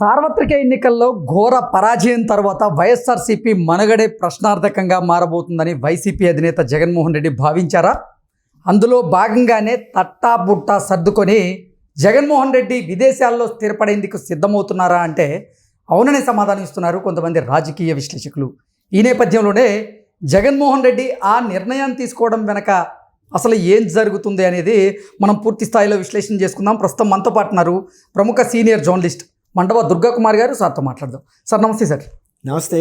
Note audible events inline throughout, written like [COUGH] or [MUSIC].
సార్వత్రిక ఎన్నికల్లో ఘోర పరాజయం తర్వాత వైఎస్ఆర్సీపీ మనుగడే ప్రశ్నార్థకంగా మారబోతుందని వైసీపీ అధినేత జగన్మోహన్ రెడ్డి భావించారా? అందులో భాగంగానే తట్టా బుట్టా సర్దుకొని జగన్మోహన్ రెడ్డి విదేశాల్లో స్థిరపడేందుకు సిద్ధమవుతున్నారా అంటే అవుననే సమాధానం ఇస్తున్నారు కొంతమంది రాజకీయ విశ్లేషకులు. ఈ నేపథ్యంలోనే జగన్మోహన్ రెడ్డి ఆ నిర్ణయం తీసుకోవడం వెనక అసలు ఏం జరుగుతుంది అనేది మనం పూర్తి స్థాయిలో విశ్లేషణ చేసుకుందాం. ప్రస్తుతం మనతో పాటున్నారు ప్రముఖ సీనియర్ జర్నలిస్ట్ మండవ దుర్గా కుమార్ గారు సార్తో మాట్లాడదాం. సార్ నమస్తే సార్. నమస్తే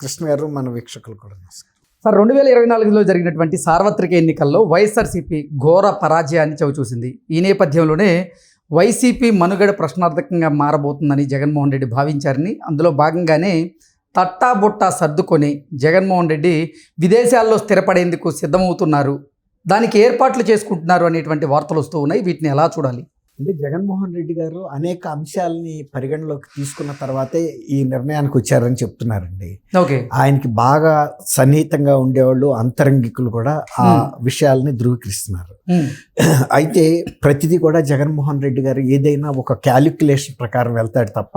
కృష్ణ గారు మన వీక్షకులు కూడా నమస్కారం. సార్ రెండు వేల ఇరవై నాలుగులో జరిగినటువంటి సార్వత్రిక ఎన్నికల్లో వైఎస్ఆర్సీపీ ఘోర పరాజయాన్ని చవిచూసింది. ఈ నేపథ్యంలోనే వైసీపీ మనుగడ ప్రశ్నార్థకంగా మారబోతుందని జగన్మోహన్ రెడ్డి భావించారని అందులో భాగంగానే తట్టా బుట్టా సర్దుకొని జగన్మోహన్ రెడ్డి విదేశాల్లో స్థిరపడేందుకు సిద్ధమవుతున్నారు. దానికి ఏర్పాట్లు చేసుకుంటున్నారు అనేటువంటి వార్తలు వస్తూ ఉన్నాయి. వీటిని ఎలా చూడాలి? అంటే జగన్మోహన్ రెడ్డి గారు అనేక అంశాలని పరిగణలోకి తీసుకున్న తర్వాతే ఈ నిర్ణయానికి వచ్చారని చెప్తున్నారండి. ఓకే. ఆయనకి బాగా సన్నిహితంగా ఉండేవాళ్ళు అంతరంగికులు కూడా ఆ విషయాల్ని ధృవీకరిస్తున్నారు. [CLEARS THROAT] అయితే ప్రతిదీ కూడా జగన్మోహన్ రెడ్డి గారు ఏదైనా ఒక క్యాలిక్యులేషన్ ప్రకారం వెళ్తాడు తప్ప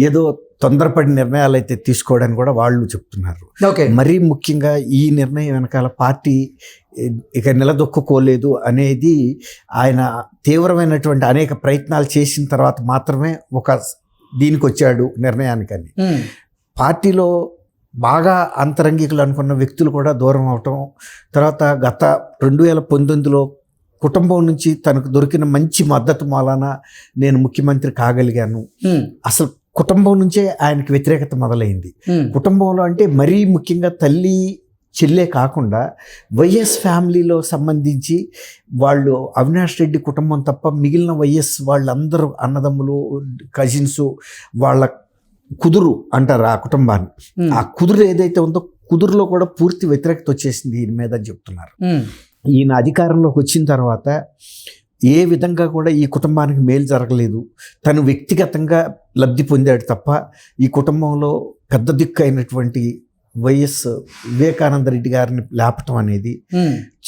ఏదో తొందరపడి నిర్ణయాలు అయితే తీసుకోవడానికి కూడా వాళ్ళు చెప్తున్నారు. మరీ ముఖ్యంగా ఈ నిర్ణయం వెనకాల పార్టీ ఇక నిలదొక్కుకోలేదు అనేది ఆయన తీవ్రమైనటువంటి అనేక ప్రయత్నాలు చేసిన తర్వాత మాత్రమే ఒక దీనికి వచ్చాడు నిర్ణయానికని. పార్టీలో బాగా అంతరంగికులు అనుకున్న వ్యక్తులు కూడా దూరం అవటం తర్వాత గత రెండు వేల పంతొమ్మిదిలో కుటుంబం నుంచి తనకు దొరికిన మంచి మద్దతు మూలాన నేను ముఖ్యమంత్రి కాగలిగాను. అసలు కుటుంబం నుంచే ఆయనకి వ్యతిరేకత మొదలైంది. కుటుంబంలో అంటే మరీ ముఖ్యంగా తల్లి చెల్లే కాకుండా వైఎస్ ఫ్యామిలీలో సంబంధించి వాళ్ళు అవినాష్ రెడ్డి కుటుంబం తప్ప మిగిలిన వైఎస్ వాళ్ళందరూ అన్నదమ్ములు కజిన్స్ వాళ్ళ కుదురు అంటారు ఆ కుటుంబాన్ని. ఆ కుదురు ఏదైతే ఉందో కుదురులో కూడా పూర్తి వ్యతిరేకత వచ్చేసింది దీని మీద అని చెప్తున్నారు. ఈయన అధికారంలోకి వచ్చిన తర్వాత ఏ విధంగా కూడా ఈ కుటుంబానికి మేలు జరగలేదు. తను వ్యక్తిగతంగా లబ్ధి పొందాడు తప్ప ఈ కుటుంబంలో పెద్ద దిక్కు అయినటువంటి వైఎస్ వివేకానంద రెడ్డి గారిని లేపటం అనేది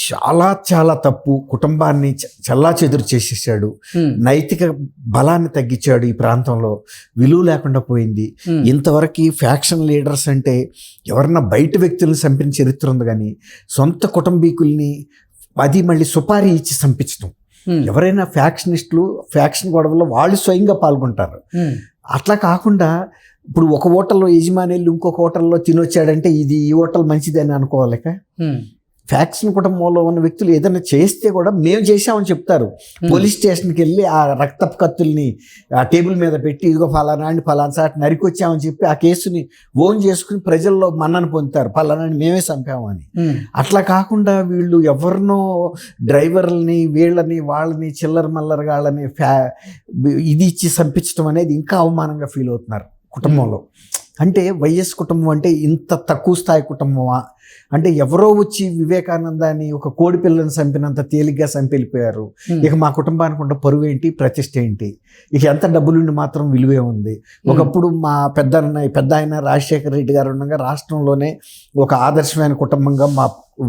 చాలా చాలా తప్పు. కుటుంబాన్ని చల్లా చెదురు చేసేసాడు. నైతిక బలాన్ని తగ్గించాడు ఈ ప్రాంతంలో. విలువ లేకుండా పోయింది. ఇంతవరకు ఫ్యాక్షన్ లీడర్స్ అంటే ఎవరన్నా బయట వ్యక్తులను చంపిన చరిత్ర ఉంది కానీ సొంత కుటుంబీకుల్ని అది మళ్ళీ సుపారీ ఇచ్చి చంపించడం ఎవరైనా ఫ్యాక్షనిస్టులు ఫ్యాక్షన్ గొడవలో వాళ్ళు స్వయంగా పాల్గొంటారు. అట్లా కాకుండా ఇప్పుడు ఒక హోటల్లో యజమాని వెళ్ళి ఇంకొక హోటల్లో తినొచ్చాడంటే ఇది ఈ హోటల్ మంచిదని అనుకోవాలిక? ఫ్యాక్షన్ కుటుంబంలో ఉన్న వ్యక్తులు ఏదైనా చేస్తే కూడా మేము చేసామని చెప్తారు. పోలీస్ స్టేషన్కి వెళ్ళి ఆ రక్తపు కత్తుల్ని ఆ టేబుల్ మీద పెట్టి ఇదిగో ఫలానా అండి ఫలానా సాటి నరికొచ్చామని చెప్పి ఆ కేసుని ఓన్ చేసుకుని ప్రజల్లో మన్నను పొందుతారు. ఫలానా మేమే చంపామని అట్లా కాకుండా వీళ్ళు ఎవరినో డ్రైవర్లని వీళ్ళని వాళ్ళని చిల్లర మల్లరగాళ్ళని ఫ్యా ఇది ఇచ్చి చంపించడం అనేది ఇంకా అవమానంగా ఫీల్ అవుతున్నారు కుటుంబంలో. అంటే వైఎస్ కుటుంబం అంటే ఇంత తక్కువ స్థాయి కుటుంబమా? అంటే ఎవరో వచ్చి వివేకానందాన్ని ఒక కోడి పిల్లని చంపినంత తేలిగ్గా చంపెళ్ళిపోయారు. ఇక మా కుటుంబానికి ఉన్న పరువు ఏంటి? ప్రతిష్ట ఏంటి? ఇక ఎంత డబ్బులుండి మాత్రం విలువే ఉంది. ఒకప్పుడు మా పెద్ద పెద్ద ఆయన రాజశేఖర రెడ్డి గారు ఉండగా రాష్ట్రంలోనే ఒక ఆదర్శమైన కుటుంబంగా మా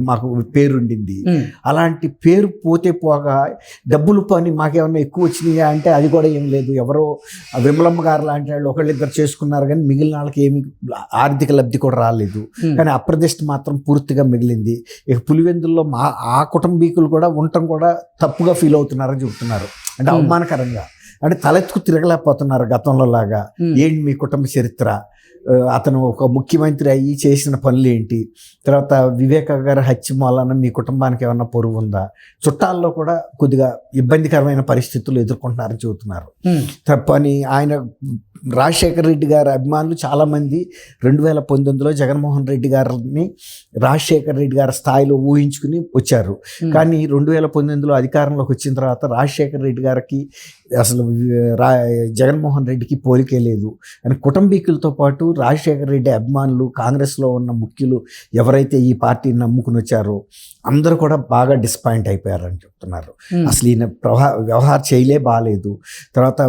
మాకు పేరుండింది. అలాంటి పేరు పోతే పోగా డబ్బులు పని మాకేమన్నా ఎక్కువ వచ్చినాయా అంటే అది కూడా ఏం లేదు. ఎవరో విమలమ్మ గారు లాంటి వాళ్ళు ఒకళ్ళిద్దరు చేసుకున్నారు కానీ మిగిలిన వాళ్ళకి ఏమి ఆర్థిక లబ్ధి కూడా రాలేదు. కానీ అప్రదిష్ట మాత్రం పూర్తిగా మిగిలింది. ఇక పులివెందుల్లో మా ఆ కుటుంబీకులు కూడా ఉండటం కూడా తప్పుగా ఫీల్ అవుతున్నారని చెబుతున్నారు అంటే అవమానకరంగా. అంటే తలెత్తుకు తిరగలేకపోతున్నారు గతంలో లాగా. ఏంటి మీ కుటుంబ చరిత్ర? అతను ఒక ముఖ్యమంత్రి అయ్యి చేసిన పనులు ఏంటి తర్వాత వివేక గారి హత్య మూలన మీ కుటుంబానికి ఏమన్నా పొరుగు ఉందా? చుట్టాల్లో కూడా కొద్దిగా ఇబ్బందికరమైన పరిస్థితులు ఎదుర్కొంటున్నారని చెబుతున్నారు. తప్పని ఆయన రాజశేఖర రెడ్డి గారి అభిమానులు చాలామంది రెండు వేల పంతొమ్మిదిలో జగన్మోహన్ రెడ్డి గారిని రాజశేఖర రెడ్డి గారి స్థాయిలో ఊహించుకుని వచ్చారు. కానీ రెండు వేల పంతొమ్మిదిలో అధికారంలోకి వచ్చిన తర్వాత రాజశేఖర రెడ్డి గారికి అసలు రా జగన్మోహన్ రెడ్డికి పోలికే లేదు. అని కుటుంబీకులతో పాటు రాజశేఖర రెడ్డి అభిమానులు కాంగ్రెస్లో ఉన్న ముఖ్యులు ఎవరైతే ఈ పార్టీని నమ్ముకుని వచ్చారో అందరూ కూడా బాగా డిసప్పాయింట్ అయిపోయారని చెప్తున్నారు. అసలు ఈయన ప్రవా వ్యవహార చేయలే బాగాలేదు తర్వాత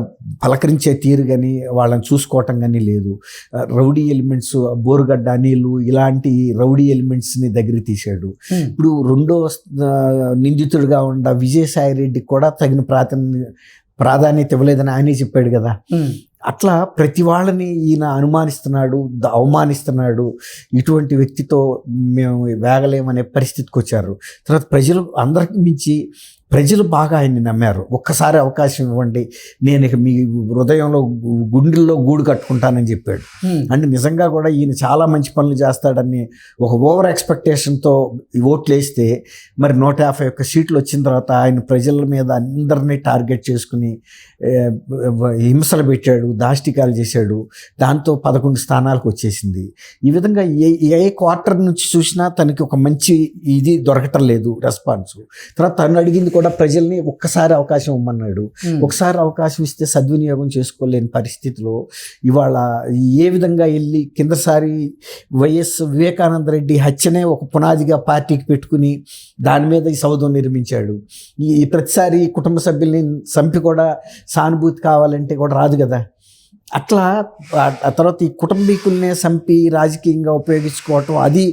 పలకరించే తీరు కానీ వాళ్ళని చూసుకోవటం కానీ లేదు. రౌడీ ఎలిమెంట్స్ బోరుగడ్డ అనిలు ఇలాంటి రౌడీ ఎలిమెంట్స్ని దగ్గర తీశాడు. ఇప్పుడు రెండో నిందితుడిగా ఉన్న విజయసాయి రెడ్డికి కూడా తగిన ప్రాధాన్య ప్రాధాన్యత ఇవ్వలేదని ఆయనే చెప్పాడు కదా. అట్లా ప్రతి వాళ్ళని ఈయన అనుమానిస్తున్నాడు అవమానిస్తున్నాడు. ఇటువంటి వ్యక్తితో మేము వేగలేమనే పరిస్థితికి వచ్చారు. తర్వాత ప్రజలు అందరికి మించి ప్రజలు బాగా ఆయన్ని నమ్మారు. ఒక్కసారి అవకాశం ఇవ్వండి. నేను ఇక మీ హృదయంలో గుండెల్లో గూడు కట్టుకుంటానని చెప్పాడు. అంటే నిజంగా కూడా ఈయన చాలా మంచి పనులు చేస్తాడని ఒక ఓవర్ ఎక్స్పెక్టేషన్తో ఓట్లు వేస్తే మరి నూట యాభై ఒక్క సీట్లు వచ్చిన తర్వాత ఆయన ప్రజల మీద అందరినీ టార్గెట్ చేసుకుని హింసలు పెట్టాడు దాష్టికాలు చేశాడు. దాంతో పదకొండు స్థానాలకు వచ్చేసింది. ఈ విధంగా ఏ ఏ క్వార్టర్ నుంచి చూసినా తనకి ఒక మంచి ఇది దొరకటం లేదు రెస్పాన్స్. తర్వాత తను అడిగింది కూడా ప్రజల్ని ఒక్కసారి అవకాశం ఇవ్వమన్నాడు ఒకసారి అవకాశం ఇస్తే సద్వినియోగం చేసుకోలేని పరిస్థితిలో ఇవాళ ఏ విధంగా వెళ్ళి కిందసారి వైఎస్ వివేకానంద రెడ్డి హత్యనే ఒక పునాదిగా పార్టీకి పెట్టుకుని దాని మీద ఈ సౌధం నిర్మించాడు. ఈ ఈ ప్రతిసారి కుటుంబ సభ్యుల్ని చంపి కూడా సానుభూతి కావాలంటే కూడా రాదు కదా. అట్లా ఆ- తర్వాత ఈ కుటుంబీకుల్నే చంపి రాజకీయంగా ఉపయోగించుకోవటం అది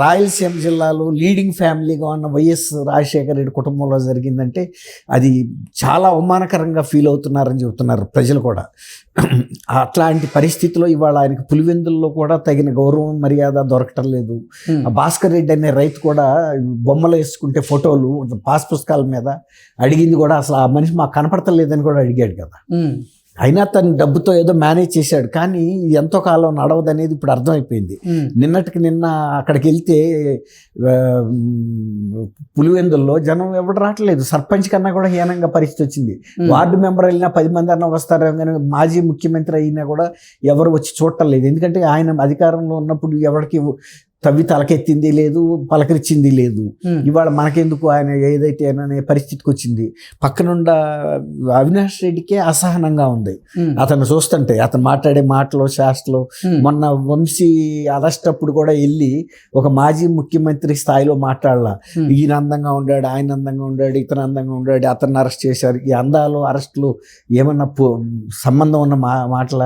రాయలసీమ జిల్లాలో లీడింగ్ ఫ్యామిలీగా ఉన్న వైఎస్ రాజశేఖర రెడ్డి కుటుంబంలో జరిగిందంటే అది చాలా అవమానకరంగా ఫీల్ అవుతున్నారని చెబుతున్నారు ప్రజలు కూడా. అట్లాంటి పరిస్థితిలో ఇవాళ ఆయనకి పులివెందుల్లో కూడా తగిన గౌరవం మర్యాద దొరకటం లేదు భాస్కర్ రెడ్డి అనే రైతు కూడా బొమ్మలు వేసుకుంటే ఫోటోలు పాస్ పుస్తకాల మీద అడిగింది కూడా అసలు ఆ మనిషి మాకు కనపడతలేదని కూడా అడిగాడు కదా. అయినా తను డబ్బుతో ఏదో మేనేజ్ చేశాడు. కానీ ఇది ఎంతో కాలం నడవదు అనేది ఇప్పుడు అర్థమైపోయింది. నిన్నటికి నిన్న అక్కడికి వెళ్తే పులివెందుల్లో జనం ఎవడు రావట్లేదు. సర్పంచ్ కన్నా కూడా హీనంగా పరిస్థితి వచ్చింది. వార్డు మెంబర్ వెళ్ళినా పది మంది అన్న వస్తారేమో కానీ మాజీ ముఖ్యమంత్రి అయినా కూడా ఎవరు వచ్చి చూడటం లేదు. ఎందుకంటే ఆయన అధికారంలో ఉన్నప్పుడు ఎవరికి తవ్వి తలకెత్తింది లేదు పలకరించింది లేదు. ఉమ్, ఇవాళ మనకెందుకు ఆయన ఏదైతే అనే పరిస్థితికి వచ్చింది? పక్కనుండ అవినాష్ రెడ్డికే అసహనంగా ఉంది. ఉమ్, అతను చూస్తుంటే అతను మాట్లాడే మాటలు శాస్త్రలు ఉమ్, మొన్న వంశీ అరెస్ట్ అప్పుడు కూడా వెళ్ళి ఒక మాజీ ముఖ్యమంత్రి స్థాయిలో మాట్లాడాల. ఈయన అందంగా ఉండాడు ఆయన అందంగా ఉండాడు ఇతను అందంగా ఉండాడు అతన్ని అరెస్ట్ చేశారు. ఈ అందాలు అరెస్టులు ఏమన్నా సంబంధం ఉన్న మా మాటల?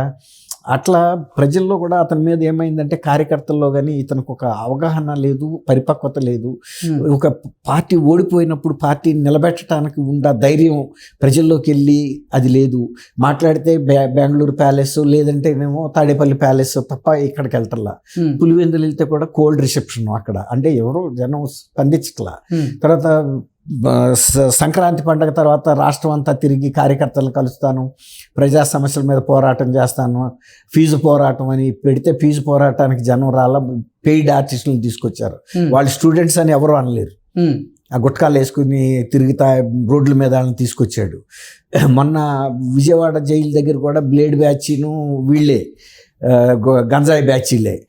అట్లా ప్రజల్లో కూడా అతని మీద ఏమైందంటే కార్యకర్తల్లో కానీ ఇతనికి ఒక అవగాహన లేదు పరిపక్వత లేదు. ఉమ్, ఒక పార్టీ ఓడిపోయినప్పుడు పార్టీని నిలబెట్టడానికి ఉండ ధైర్యం ప్రజల్లోకి వెళ్ళి అది లేదు. మాట్లాడితే బెంగళూరు ప్యాలెస్ లేదంటేనేమో తాడేపల్లి ప్యాలెస్ తప్ప ఇక్కడికి వెళ్తల్లా. ఉమ్, పులివెందులు వెళ్తే కూడా కోల్డ్ రిసెప్షన్ అక్కడ. అంటే ఎవరు జనం స్పందించట్లా. ఉమ్, తర్వాత సంక్రాంతి పండగ తర్వాత రాష్ట్రం అంతా తిరిగి కార్యకర్తలను కలుస్తాను. ప్రజా సమస్యల మీద పోరాటం చేస్తాను. ఫీజు పోరాటం అని పెడితే ఫీజు పోరాటానికి జనం రాల పెయిడ్ ఆర్టిస్టులను తీసుకొచ్చారు. వాళ్ళు స్టూడెంట్స్ అని ఎవరు అనలేరు. ఆ గుట్కాలు వేసుకుని తిరుగుతా రోడ్ల మీద వాళ్ళని తీసుకొచ్చాడు. మొన్న విజయవాడ జైలు దగ్గర కూడా బ్లేడ్ బ్యాచ్ను వీళ్ళే. గంజాయి బ్యాచీలే.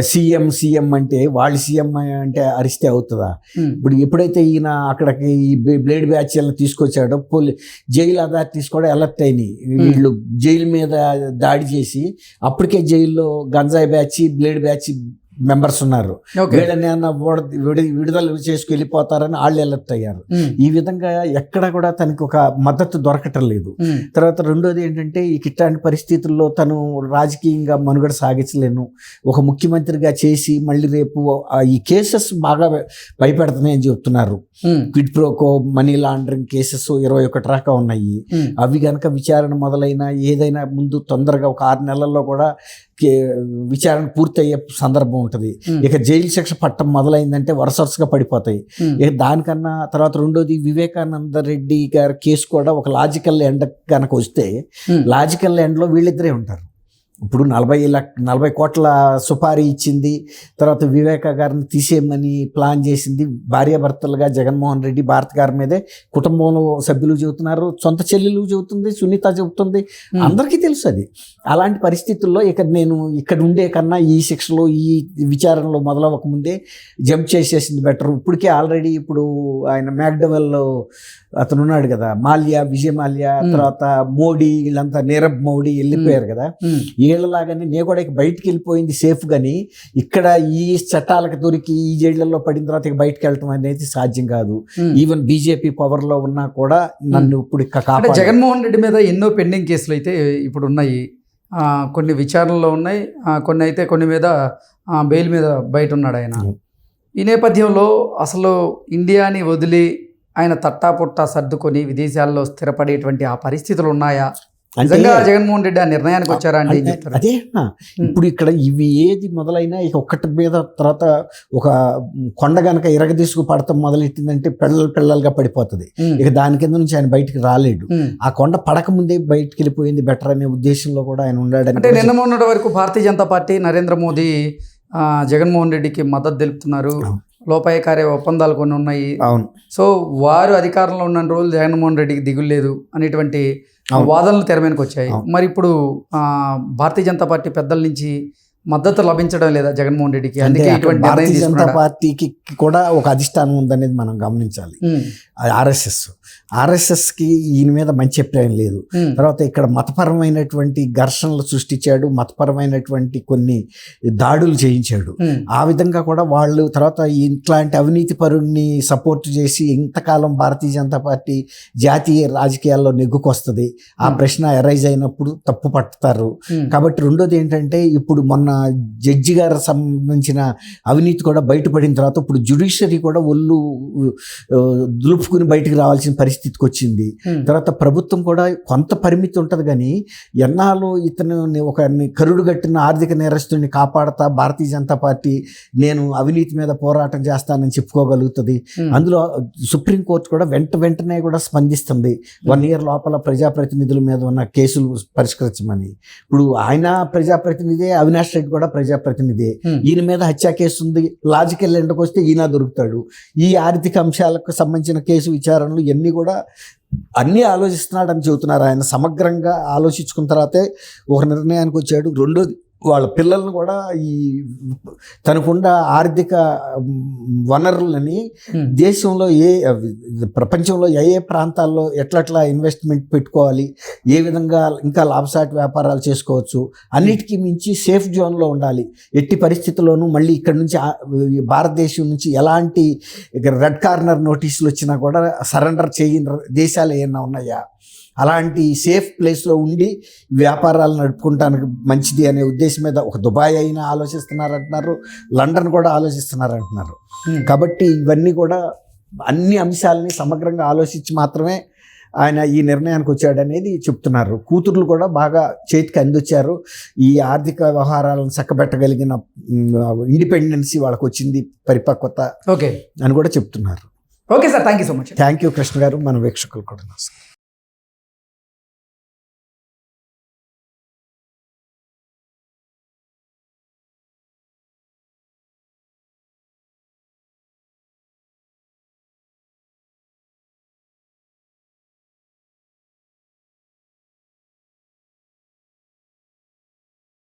సీఎం సీఎం అంటే వాళ్ళు సీఎం అంటే అరిస్తే అవుతుందా? ఇప్పుడు ఎప్పుడైతే ఈయన అక్కడికి ఈ బ్లే- బ్లేడ్ బ్యాచ్లను తీసుకొచ్చాడో పోలీ జైలు అథారిటీస్ కూడా అలర్ట్ అయినాయి. వీళ్ళు జైలు మీద దాడి చేసి అప్పటికే జైల్లో గంజాయి బ్యాచ్ బ్లేడ్ బ్యాచ్ మెంబర్స్ ఉన్నారు. వీళ్ళని విడ- విడి- విడుదల చేసుకు వెళ్ళిపోతారని వాళ్ళు అలర్ట్ అయ్యారు. ఈ విధంగా ఎక్కడ కూడా తనకి ఒక మద్దతు దొరకటం లేదు. తర్వాత రెండోది ఏంటంటే ఈ ఇట్లాంటి పరిస్థితుల్లో తను రాజకీయంగా మనుగడ సాగించలేను. ఒక ముఖ్యమంత్రిగా చేసి మళ్ళీ రేపు ఈ కేసెస్ బాగా భయపెడుతున్నాయని చెప్తున్నారు. Quid pro quo money laundering cases ఇరవై ఒకటి రాకా ఉన్నాయి. అవి గనక విచారణ మొదలైన ఏదైనా ముందు తొందరగా ఒక ఆరు నెలల్లో కూడా విచారణ పూర్తయ్యే సందర్భం ఉంటుంది. ఇక జైలు శిక్ష పట్టం మొదలైందంటే వరుస వరుసగా పడిపోతాయి. ఇక దానికన్నా తర్వాత రెండోది వివేకానంద రెడ్డి గారి కేసు కూడా ఒక లాజికల్ ఎండ్ కనుక వస్తే లాజికల్ ఎండ్లో వీళ్ళిద్దరే ఉంటారు. ఇప్పుడు నలభై లక్ నలభై కోట్ల సుపారీ ఇచ్చింది. తర్వాత వివేక గారిని తీసేయమని ప్లాన్ చేసింది. భార్యాభర్తలుగా జగన్మోహన్ రెడ్డి భారత్ గారి మీదే కుటుంబంలో సభ్యులు చెబుతున్నారు. సొంత చెల్లెలు చెబుతుంది సునీత చెబుతుంది. అందరికీ తెలుసు అది. అలాంటి పరిస్థితుల్లో ఇక్కడ నేను ఇక్కడ ఉండే కన్నా ఈ శిక్షలో ఈ విచారణలో మొదలవ్వక ముందే జంప్ చేసేసింది బెటర్. ఇప్పటికే ఆల్రెడీ ఇప్పుడు ఆయన మ్యాక్డవెల్లో అతను ఉన్నాడు కదా మాల్యా విజయ్ మాల్యా. తర్వాత మోడీ వీళ్ళంతా నీరబ్ మోడీ వెళ్ళిపోయారు కదా. నేను కూడా ఇక బయటికి వెళ్ళిపోయింది సేఫ్ గాని ఇక్కడ ఈ చట్టాలకు దొరికి ఈ జైళ్ళలో పడిన తర్వాత ఇక బయటికి వెళ్ళటం అనేది సాధ్యం కాదు. ఈవెన్ బీజేపీ పవర్లో ఉన్నా కూడా నన్ను ఇప్పుడు కాపాడ జగన్మోహన్ రెడ్డి మీద ఎన్నో పెండింగ్ కేసులు అయితే ఇప్పుడు ఉన్నాయి. కొన్ని విచారణలో ఉన్నాయి. కొన్ని అయితే కొన్ని మీద బెయిల్ మీద బయట ఉన్నాడు ఆయన. ఈ నేపథ్యంలో అసలు ఇండియాని వదిలి ఆయన తట్టాపుట్టా సర్దుకొని విదేశాల్లో స్థిరపడేటువంటి ఆ పరిస్థితులు ఉన్నాయా? నిజంగా జగన్మోహన్ రెడ్డి ఆ నిర్ణయానికి వచ్చారా అండి ఏం అదే-. ఇప్పుడు ఇక్కడ ఇవి ఏది మొదలైనా ఇక ఒక్కటి మీద తర్వాత ఒక కొండ గనక ఇరగదీసుకు పడతాం మొదలెట్టిందంటే పిల్లలు పిల్లలుగా పడిపోతుంది ఇక దాని కింద నుంచి ఆయన బయటికి రాలేడు. ఆ కొండ పడక ముందే బయటికి వెళ్ళిపోయింది బెటర్ అనే ఉద్దేశంలో కూడా ఆయన ఉన్నాడని అంటే నిన్న మొన్నటి వరకు భారతీయ జనతా పార్టీ నరేంద్ర మోదీ ఆ, జగన్మోహన్ రెడ్డికి మద్దతు తెలుపుతున్నారు అవును. లోపాయకార్య ఒప్పందాలు కొన్ని ఉన్నాయి అవును సో వారు అధికారంలో ఉన్న రోజులు జగన్మోహన్ రెడ్డికి దిగులు లేదు అనేటువంటి. వాదనలు తెర మీదకి వచ్చాయి. మరి ఇప్పుడు భారతీయ జనతా పార్టీ పెద్దల నుంచి మద్దతు లభించడం లేదా జగన్మోహన్ రెడ్డికి? అందుకే ఇటువంటి భారతీయ జనతా? పార్టీకి కూడా ఒక అధిష్టానం ఉందనేది మనం గమనించాలి. ఆర్ఎస్ఎస్. ఆర్ఎస్ఎస్కి ఈయన మీద మంచి అభిప్రాయం లేదు. తర్వాత ఇక్కడ మతపరమైనటువంటి ఘర్షణలు సృష్టించాడు మతపరమైనటువంటి కొన్ని దాడులు చేయించాడు. ఆ విధంగా కూడా వాళ్ళు తర్వాత ఇట్లాంటి అవినీతి పరుణ్ణి సపోర్ట్ చేసి ఇంతకాలం భారతీయ జనతా పార్టీ జాతీయ రాజకీయాల్లో నెగ్గుకొస్తుంది. ఆ. ప్రశ్న ఎరైజ్ అయినప్పుడు తప్పు పట్టుతారు. కాబట్టి రెండోది ఏంటంటే ఇప్పుడు మొన్న జడ్జి గారు సంబంధించిన అవినీతి కూడా బయటపడిన తర్వాత ఇప్పుడు జుడిషియరీ కూడా ఒళ్ళు దులుపుకుని బయటికి రావాల్సిన పరిస్థితికి వచ్చింది. తర్వాత ప్రభుత్వం కూడా కొంత పరిమితి ఉంటుంది కానీ ఎన్నాళ్ళు ఇతను ఒక కరుడు గట్టిన ఆర్థిక నేరస్తుడిని కాపాడతా భారతీయ జనతా పార్టీ నేను అవినీతి మీద పోరాటం చేస్తానని చెప్పుకోగలుగుతుంది. అందులో సుప్రీంకోర్టు కూడా వెంట వెంటనే కూడా స్పందిస్తుంది. వన్ ఇయర్ లోపల ప్రజాప్రతినిధుల మీద ఉన్న కేసులు పరిష్కరించమని. ఇప్పుడు ఆయన ప్రజాప్రతినిధే అవినాష్ రెడ్డి కూడా ప్రజాప్రతినిధే. ఈయన మీద హత్య కేసు ఉంది. లాజికల్ ఎండకు వస్తే ఈయన దొరుకుతాడు. ఈ ఆర్థిక అంశాలకు సంబంధించిన కేసు విచారణలు ఇవన్నీ కూడా అన్నీ ఆలోచిస్తున్నాడని చెబుతున్నారు. ఆయన సమగ్రంగా ఆలోచించుకున్న తర్వాతే ఒక నిర్ణయానికి వచ్చాడు. రెండోది వాళ్ళ పిల్లల్ని కూడా ఈ తనకున్న ఆర్థిక వనరులని దేశంలో ఏ ప్రపంచంలో ఏ ఏ ప్రాంతాల్లో ఎట్లట్లా ఇన్వెస్ట్మెంట్ పెట్టుకోవాలి ఏ విధంగా ఇంకా లాభసాటి వ్యాపారాలు చేసుకోవచ్చు అన్నిటికీ మించి సేఫ్ జోన్లో ఉండాలి. ఎట్టి పరిస్థితుల్లోనూ మళ్ళీ ఇక్కడ నుంచి భారతదేశం నుంచి ఎలాంటి రెడ్ కార్నర్ నోటీసులు వచ్చినా కూడా సరెండర్ చేయని దేశాలు ఏమైనా ఉన్నాయా? అలాంటి సేఫ్ ప్లేస్లో ఉండి వ్యాపారాలు నడుపుకుంటానికి మంచిది అనే ఉద్దేశం మీద ఒక దుబాయ్ అయినా ఆలోచిస్తున్నారు అంటున్నారు లండన్ కూడా ఆలోచిస్తున్నారు అంటున్నారు ఉమ్. కాబట్టి ఇవన్నీ కూడా అన్ని అంశాలని సమగ్రంగా ఆలోచించి మాత్రమే ఆయన ఈ నిర్ణయానికి వచ్చాడనేది చెప్తున్నారు. కూతుర్లు కూడా బాగా చేతికి అందొచ్చారు ఈ ఆర్థిక వ్యవహారాలను చక్కబెట్టగలిగిన ఇండిపెండెన్సీ వాళ్ళకి వచ్చింది పరిపక్వత ఓకే అని కూడా చెప్తున్నారు. Okay sir thank you so much thank you Krishna garu. మన వీక్షకులు కూడా నమస్కారం.